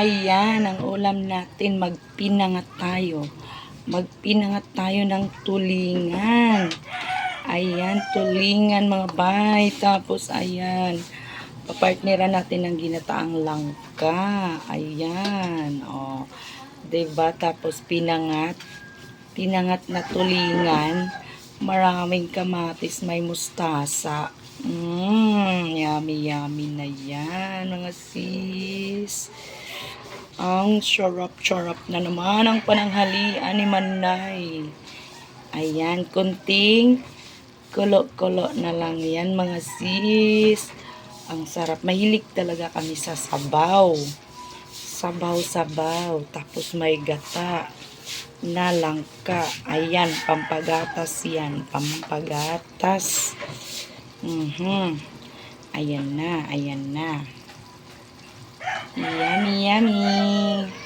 Ayan, ang ulam natin. Magpinangat tayo. Magpinangat tayo ng tulingan. Ayan, tulingan mga bay. Tapos, ayan. Papartneran natin ng ginataang langka. Ayan. O. Diba? Tapos, pinangat. Pinangat na tulingan. Maraming kamatis. May mustasa. Mmm, yummy, yummy na yan, mga sis. Ang sarap-sarap na naman ang pananghalian ni Manay. Ayan, kunting kulo-kulo na lang yan, mga sis. Ang sarap. Mahilig talaga kami sa sabaw. Sabaw-sabaw. Tapos may gata na langka. Ayan, pampagatas yan. Pampagatas. Mhm. Ayan na, ayan na. Yummy, yummy.